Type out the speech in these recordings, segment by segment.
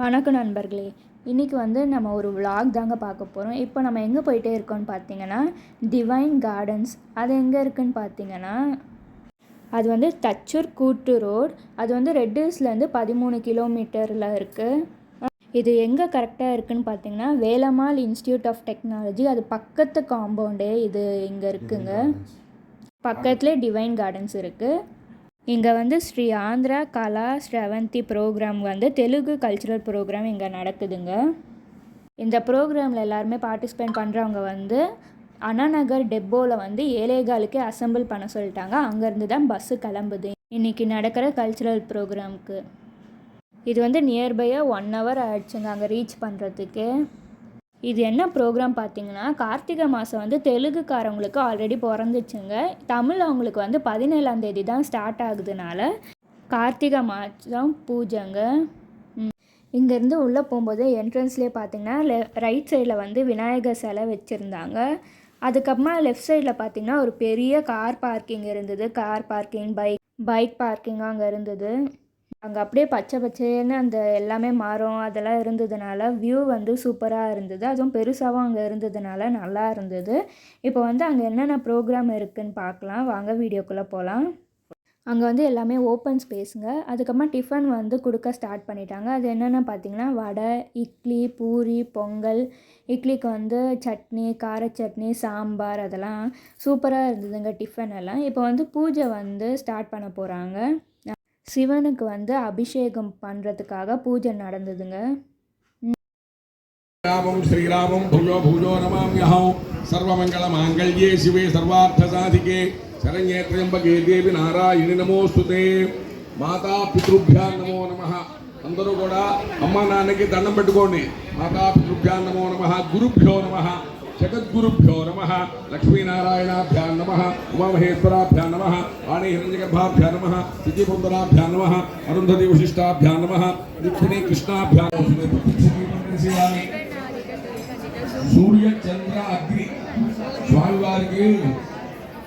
வணக்கம் நண்பர்களே. இன்றைக்கி வந்து நம்ம ஒரு vlog தாங்க பார்க்க போகிறோம் இப்போ நம்ம எங்கே போயிட்டே இருக்கோம்னு பார்த்தீங்கன்னா டிவைன் கார்டன்ஸ் அது எங்கே இருக்குன்னு பார்த்தீங்கன்னா அது வந்து தச்சூர் கூட்டு ரோட். அது வந்து ரெட் ஹில்ஸ்லேருந்து பதிமூணு கிலோமீட்டரில் இருக்குது இது எங்கே கரெக்டாக இருக்குன்னு பார்த்தீங்கன்னா வேலம்மாள் இன்ஸ்டியூட் ஆஃப் டெக்னாலஜி அது பக்கத்து காம்பவுண்டே இது இங்கே இருக்குங்க. பக்கத்துலேயே டிவைன் கார்டன்ஸ் இருக்குது இங்கே வந்து ஸ்ரீ ஆந்திரா கலா ஸ்ரவந்தி ப்ரோக்ராம் வந்து தெலுங்கு கல்ச்சுரல் ப்ரோக்ராம் இங்கே நடக்குதுங்க. இந்த ப்ரோக்ராமில் எல்லாருமே பார்ட்டிசிபேட் பண்ணுறவங்க வந்து அண்ணாநகர் டெப்போவில் வந்து ஏழேகாலுக்கே அசெம்பிள் பண்ண சொல்லிட்டாங்க. அங்கேருந்து தான் பஸ்ஸு கிளம்புது. இன்றைக்கி நடக்கிற கல்ச்சுரல் ப்ரோக்ராமுக்கு இது வந்து நியர்பையாக ஒன் ஹவர் ஆயிடுச்சுங்க அங்கே ரீச் பண்ணுறதுக்கு இது என்ன ப்ரோக்ராம் பார்த்தீங்கன்னா கார்த்திகை மாதம் வந்து தெலுங்குக்காரவங்களுக்கு ஆல்ரெடி பிறந்துச்சுங்க. தமிழ் அவங்களுக்கு வந்து பதினேழாம் தேதி தான் ஸ்டார்ட் ஆகுதுனால கார்த்திகை மாதம் பூஜைங்க. இங்கேருந்து உள்ளே போகும்போது என்ட்ரன்ஸ்லேயே பார்த்தீங்கன்னா லெ ரைட் சைடில் வந்து விநாயகர் சிலை வச்சுருந்தாங்க. அதுக்கப்புறமா லெஃப்ட் சைடில் பார்த்தீங்கன்னா ஒரு பெரிய கார் பார்க்கிங் இருந்தது. Car parking bike bike parking அங்கே இருந்தது. அங்கே அப்படியே பச்சை பச்சைன்னு அந்த எல்லாமே மரம் அதெல்லாம் இருந்ததுனால வியூ வந்து சூப்பராக இருந்தது. அதுவும் பெருசாகவும் அங்கே இருந்ததுனால நல்லா இருந்தது. இப்போ வந்து அங்கே என்னென்ன ப்ரோக்ராம் இருக்குதுன்னு பார்க்கலாம். வாங்க வீடியோக்குள்ளே போகலாம் அங்கே வந்து எல்லாமே ஓப்பன் ஸ்பேஸுங்க அதுக்கப்புறமா டிஃபன் வந்து கொடுக்க ஸ்டார்ட் பண்ணிட்டாங்க. அது என்னென்ன பார்த்தீங்கன்னா வடை இட்லி பூரி பொங்கல். இட்லிக்கு வந்து சட்னி கார சட்னி சாம்பார் அதெல்லாம் சூப்பராக இருந்ததுங்க டிஃபன் எல்லாம். இப்போ வந்து பூஜை வந்து ஸ்டார்ட் பண்ண போகிறாங்க சிவனுக்கு வந்து அபிஷேகம் பண்ணுறதுக்காக பூஜை நடந்ததுங்க. ராமம் ஸ்ரீராமம் பூஜோ பூஜோ நமாமியகம் சர்வமங்கல மாங்கல்யே சிவே சர்வார்த்த சாதிகே சரண்யே திரியம்பகே தேவி நாராயணி நமோஸ்துதே మాతా పితృభ్యా నమో నమ అందరూ కూడా అమ్మ నాన్నకి దండం పెట్టుకోండి మాతా పితృభ్యా నమో నమ గురుభ్యో నమ జగద్గురుభ్యో నమః లక్ష్మీనారాయణాభ్యాం నమః ఉమామహేశ్వరాభ్యాం నమః వాణి హిరణ్యగర్భాభ్యాం నమః సిద్ధిపుందరాభ్యాం నమః అరుంధతి వశిష్టాభ్యాం నమః రుక్మిణీ కృష్ణాభ్యాం శివాని సూర్య చంద్ర అగ్ని స్వామివారికి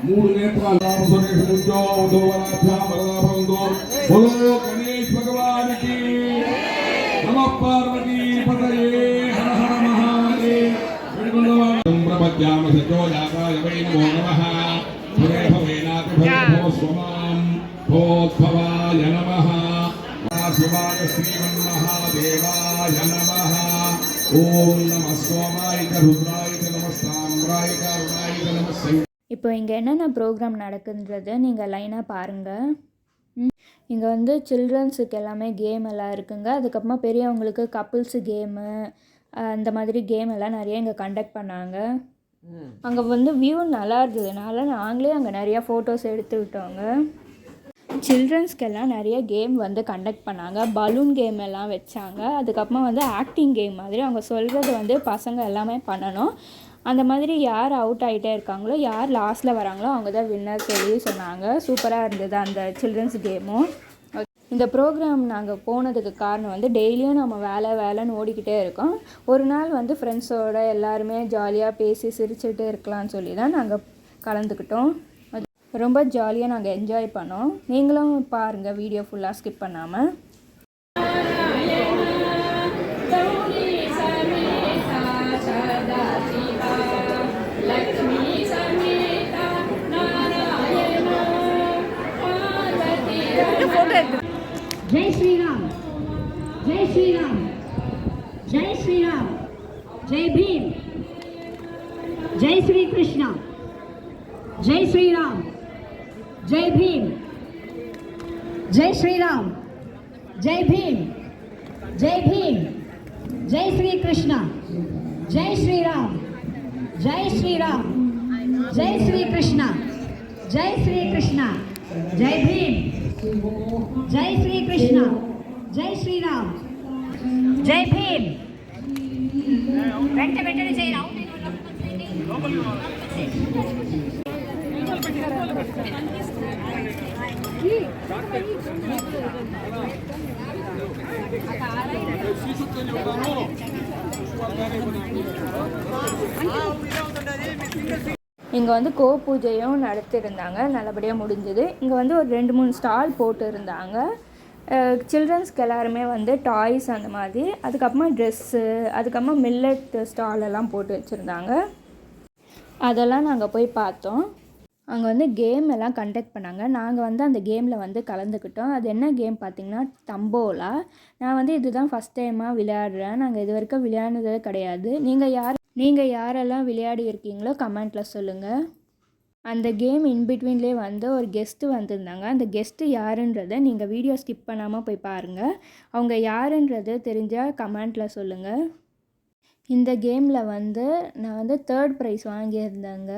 మూడు నేత్రాలు రామసురేష్ ఉద్యోగోవరాభ్యామరదాభందో బలో గణేష్ భగవానికి నమ పార్వతీ இப்போ இங்கே என்னென்ன ப்ரோக்ராம் நடக்குன்றது நீங்கள் லைனாக பாருங்கள் இங்கே வந்து சில்ட்ரன்ஸுக்கு எல்லாமே கேம் எல்லாம் இருக்குங்க. அதுக்கப்புறமா பெரியவங்களுக்கு கப்புள்ஸு கேமு அந்த மாதிரி கேம் எல்லாம் நிறைய இங்கே கண்டக்ட் பண்ணாங்க. அங்கே வந்து வியூ நல்லா இருந்ததுனால நாங்களே அங்கே நிறையா ஃபோட்டோஸ் எடுத்துக்கிட்டோங்க சில்ட்ரன்ஸ்க்கெல்லாம் நிறைய கேம் வந்து கண்டக்ட் பண்ணாங்க. பலூன் கேம் எல்லாம் வச்சாங்க. அதுக்கப்புறமா வந்து ஆக்டிங் கேம் மாதிரி அவங்க சொல்கிறது வந்து பசங்க எல்லாமே பண்ணணும். அந்த மாதிரி யார் அவுட் ஆகிட்டே இருக்காங்களோ யார் லாஸ்ட்டில் வராங்களோ அவங்க தான் வின்னர் சொல்லி சொன்னாங்க. சூப்பராக இருந்தது அந்த சில்ட்ரன்ஸ் கேமும் இந்த ப்ரோக்ராம் நாங்கள் போனதுக்கு காரணம் வந்து டெய்லியும் நம்ம வேலை வேலைன்னு ஓடிக்கிட்டே இருக்கோம். ஒரு நாள் வந்து ஃப்ரெண்ட்ஸோட எல்லாருமே ஜாலியாக பேசி சிரிச்சுட்டு இருக்கலாம்னு சொல்லி தான் நாங்கள் கலந்துக்கிட்டோம். அது ரொம்ப ஜாலியாக நாங்கள் என்ஜாய் பண்ணோம். நீங்களும் பாருங்கள் வீடியோ ஃபுல்லாக ஸ்கிப் பண்ணாமல் जय श्री राम जय श्री राम जय श्री राम जय भीम, जय श्री कृष्णा जय श्री राम जय भीम, जय श्री राम जय भीम जय भीम, जय श्री कृष्णा जय श्री राम जय श्री राम जय श्री कृष्णा जय श्री कृष्णा जय भीम। जय श्री कृष्णा जय श्री राम जय भीम వెంట వెంటనే చేయి இங்கே வந்து கோ பூஜையும் நடத்தியிருந்தாங்க நல்லபடியாக முடிஞ்சது. இங்கே வந்து ஒரு ரெண்டு மூணு ஸ்டால் போட்டு இருந்தாங்க சில்ட்ரன்ஸ்க்கு எல்லாருமே வந்து டாய்ஸ் அந்த மாதிரி. அதுக்கப்புறமா ட்ரெஸ்ஸு அதுக்கப்புறமா மில்லட் ஸ்டால் எல்லாம் போட்டு வச்சுருந்தாங்க. அதெல்லாம் நாங்கள் போய் பார்த்தோம். அங்கே வந்து கேம் எல்லாம் கண்டக்ட் பண்ணாங்க. நாங்கள் வந்து அந்த கேமில் வந்து கலந்துக்கிட்டோம். அது என்ன கேம் பார்த்தீங்கன்னா தம்போலா. நான் வந்து இதுதான் ஃபஸ்ட் டைமாக விளையாடுறேன். நாங்கள் இது வரைக்கும் விளையாடுனதே கிடையாது. நீங்கள் யார் நீங்கள் யாரெல்லாம் விளையாடி இருக்கீங்களோ கமெண்ட்டில் சொல்லுங்கள் அந்த கேம் இன்பிட்வீன்லேயே வந்து ஒரு கெஸ்ட்டு வந்திருந்தாங்க. அந்த கெஸ்ட்டு யாருன்றதை நீங்கள் வீடியோ ஸ்கிப் பண்ணாமல் போய் பாருங்கள் அவங்க யாருன்றது தெரிஞ்சால் கமெண்ட்டில் சொல்லுங்கள் இந்த கேமில் வந்து நான் வந்து தேர்ட் ப்ரைஸ் வாங்கியிருந்தேங்க.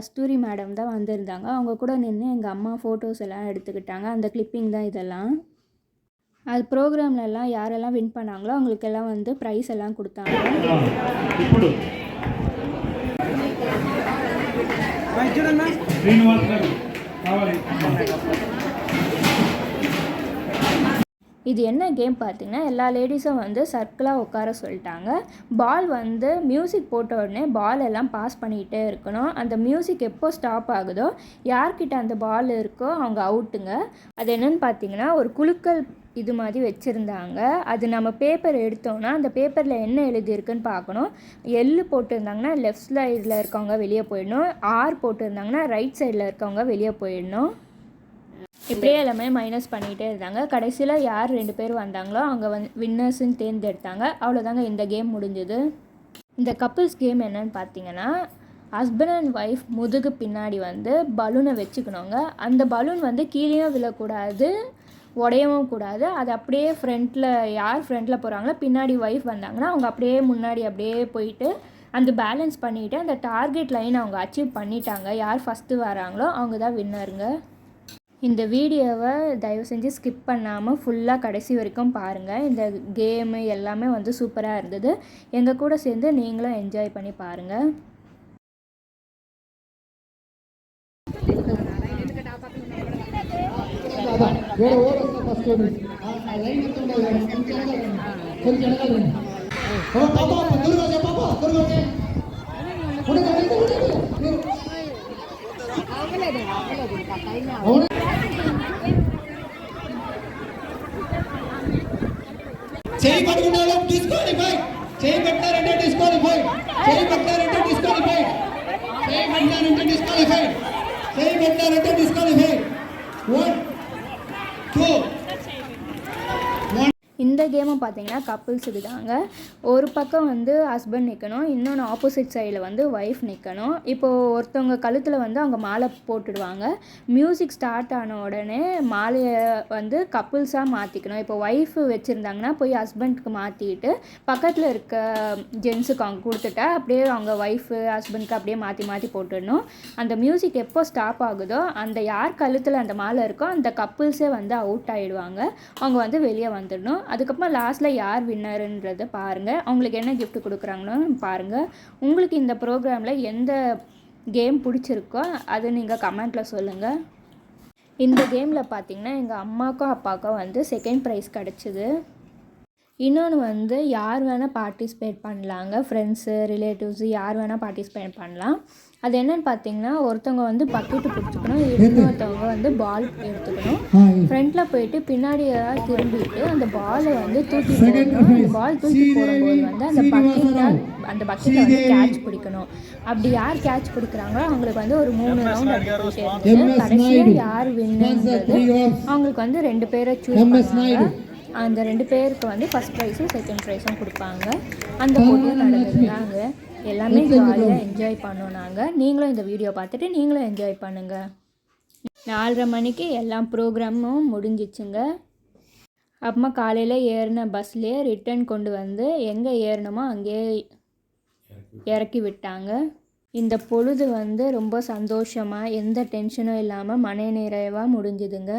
கஸ்தூரி மேடம் தான் வந்திருந்தாங்க அவங்க கூட நின்று எங்கள் அம்மா ஃபோட்டோஸ் எல்லாம் எடுத்துக்கிட்டாங்க அந்த கிளிப்பிங் தான் இதெல்லாம் அது ப்ரோக்ராம்லலாம் யாரெல்லாம் வின் பண்ணாங்களோ அவங்களுக்கெல்லாம் வந்து ப்ரைஸ் எல்லாம் கொடுத்தாங்க ఇప్పుడు శ్రీనివాస్ గారు కావాలి இது என்ன கேம் பார்த்தீங்கன்னா எல்லா லேடிஸும் வந்து சர்க்கிளாக உட்கார சொல்லிட்டாங்க. பால் வந்து மியூசிக் போட்ட உடனே பால் எல்லாம் பாஸ் பண்ணிக்கிட்டே இருக்கணும். அந்த மியூசிக் எப்போ ஸ்டாப் ஆகுதோ யார்கிட்ட அந்த பால் இருக்கோ அவங்க அவுட்டுங்க. அது என்னன்னு பார்த்தீங்கன்னா ஒரு குலுக்கல் இது மாதிரி வச்சுருந்தாங்க. அது நம்ம பேப்பர் எடுத்தோம்னா அந்த பேப்பரில் என்ன எழுதியிருக்குன்னு பார்க்கணும். எள்ளு போட்டிருந்தாங்கன்னா லெஃப்ட் சைடில் இருக்கவங்க வெளியே போயிடணும். ஆர் போட்டிருந்தாங்கன்னா ரைட் சைடில் இருக்கவங்க வெளியே போயிடணும். இப்படியே எல்லாமே மைனஸ் பண்ணிகிட்டே இருந்தாங்க. கடைசியில் யார் ரெண்டு பேர் வந்தாங்களோ அவங்க வந்து வின்னர்ஸ்ன்னு தேர்ந்தெடுத்தாங்க அவ்வளோதாங்க இந்த கேம் முடிஞ்சது. இந்த கப்புள்ஸ் கேம் என்னன்னு பார்த்தீங்கன்னா ஹஸ்பண்ட் அண்ட் ஒய்ஃப் முதுகு பின்னாடி வந்து பலூனை வச்சுக்கணுங்க. அந்த பலூன் வந்து கீழேயும் விழக்கூடாது உடையவும் கூடாது. அது அப்படியே ஃப்ரண்ட்டில் யார் ஃப்ரண்ட்டில் போகிறாங்களோ பின்னாடி ஒய்ஃப் வந்தாங்கன்னா அவங்க அப்படியே முன்னாடி அப்படியே போயிட்டு அந்த பேலன்ஸ் பண்ணிவிட்டு அந்த டார்கெட் லைன் அவங்க அச்சீவ் பண்ணிட்டாங்க. யார் ஃபஸ்ட்டு வராங்களோ அவங்க தான் வின்னருங்க இந்த வீடியோவை தயவு செஞ்சு ஸ்கிப் பண்ணாமல் ஃபுல்லாக கடைசி வரைக்கும் பாருங்கள் இந்த கேமு எல்லாமே வந்து சூப்பராக இருந்தது எங்கள் கூட சேர்ந்து நீங்களும் என்ஜாய் பண்ணி பாருங்கள் వేరే ఓవర్ వస్తే ఫస్ట్ ఆ లైన్ ఎంత ఉండాలి మేడం? కొంచెం వెనకాల రండి. కొంచెం వెనకాల రండి. ఓ పాప తొందరగా వచ్చే పాప తొందరగా వచ్చే ఉండండి, ఉండండి, ఉండండి. మీరు అవును. చేయి పట్టుకున్నాడు డిస్క్వాలిఫై చేయి పెట్టారంటే డిస్క్వాలిఫై చేయి పెట్టారంటే డిస్క్వాలిఫై చేయి పెట్టారంటే డిస్క్వాలిఫై చేయి పెట్టారంటే డిస్క్వాలిఫై వన్ இந்த கேமும் பார்த்தீங்கன்னா கப்புள்ஸ் தாங்க ஒரு பக்கம் வந்து ஹஸ்பண்ட் நிற்கணும் இன்னொன்று ஆப்போசிட் சைடில் வந்து ஒய்ஃப் நிற்கணும் இப்போது ஒருத்தவங்க கழுத்தில் வந்து அவங்க மாலை போட்டுடுவாங்க. மியூசிக் ஸ்டார்ட் ஆன உடனே மாலையை வந்து கப்புள்ஸாக மாற்றிக்கணும் இப்போ ஒய்ஃப் வச்சுருந்தாங்கன்னா போய் ஹஸ்பண்ட்க்கு மாற்றிட்டு பக்கத்தில் இருக்க ஜென்ஸுக்கு அவங்க கொடுத்துட்டா அப்படியே அவங்க ஒய்ஃபு ஹஸ்பண்ட்க்கு அப்படியே மாற்றி மாற்றி போட்டுடணும். அந்த மியூசிக் எப்போ ஸ்டாப் ஆகுதோ அந்த யார் கழுத்தில் அந்த மாலை இருக்கோ அந்த கப்புள்ஸே வந்து அவுட் ஆகிடுவாங்க அவங்க வந்து வெளியே வந்துடணும். அதுக்கப்புறம் லாஸ்ட்டில் யார் வின்னருன்றதை பாருங்கள் அவங்களுக்கு என்ன கிஃப்ட் கொடுக்குறாங்களோ பாருங்கள் உங்களுக்கு இந்த ப்ரோக்ராமில் எந்த கேம் பிடிச்சிருக்கோ அதை நீங்கள் கமெண்ட்டில் சொல்லுங்கள் இந்த கேமில் பார்த்தீங்கன்னா எங்கள் அம்மாக்கும் அப்பாவுக்கும் வந்து செகண்ட் ப்ரைஸ் கிடச்சிது. இன்னொன்று வந்து யார் வேணால் பார்ட்டிசிபேட் பண்ணலாங்க. ஃப்ரெண்ட்ஸு ரிலேட்டிவ்ஸு யார் வேணால் பார்ட்டிசிபேட் பண்ணலாம். அது என்னன்னு பார்த்தீங்கன்னா ஒருத்தவங்க வந்து பக்கெட்டு பிடிச்சிக்கணும் இன்னொருத்தவங்க வந்து பால் எடுத்துக்கணும். ஃப்ரண்ட்டில் போயிட்டு பின்னாடி திரும்பிட்டு அந்த பாலை வந்து தூக்கி போடணும். அந்த பால் தூக்கி போடும்போது வந்து அந்த பக்கெட்டால் அந்த பக்கெட்டை வந்து கேட்ச் பிடிக்கணும். அப்படி யார் கேட்ச் பிடிக்கிறாங்களோ அவங்களுக்கு வந்து ஒரு மூணு ரவுண்ட் அடிச்சு கடைசியாக யார் வின்னுன்றது அவங்களுக்கு வந்து ரெண்டு பேரை சூஸ் பண்ணுவாங்க. அந்த ரெண்டு பேருக்கு வந்து ஃபஸ்ட் ப்ரைஸும் செகண்ட் ப்ரைஸும் கொடுப்பாங்க. அந்த போட்டியும் நடந்ததுதாங்க எல்லாமே ஜாலியாக என்ஜாய் பண்ணோம் நாங்கள் நீங்களும் இந்த வீடியோ பார்த்துட்டு நீங்களும் என்ஜாய் பண்ணுங்கள் நாலரை மணிக்கு எல்லா ப்ரோக்ராமும் முடிஞ்சிச்சுங்க. அப்புறமா காலையில் ஏறின பஸ்லேயே ரிட்டர்ன் கொண்டு வந்து எங்கே ஏறினமோ அங்கேயே இறக்கி விட்டாங்க. இந்த பொழுது வந்து ரொம்ப சந்தோஷமாக எந்த டென்ஷனும் இல்லாமல் மன நிறைவாக முடிஞ்சுதுங்க.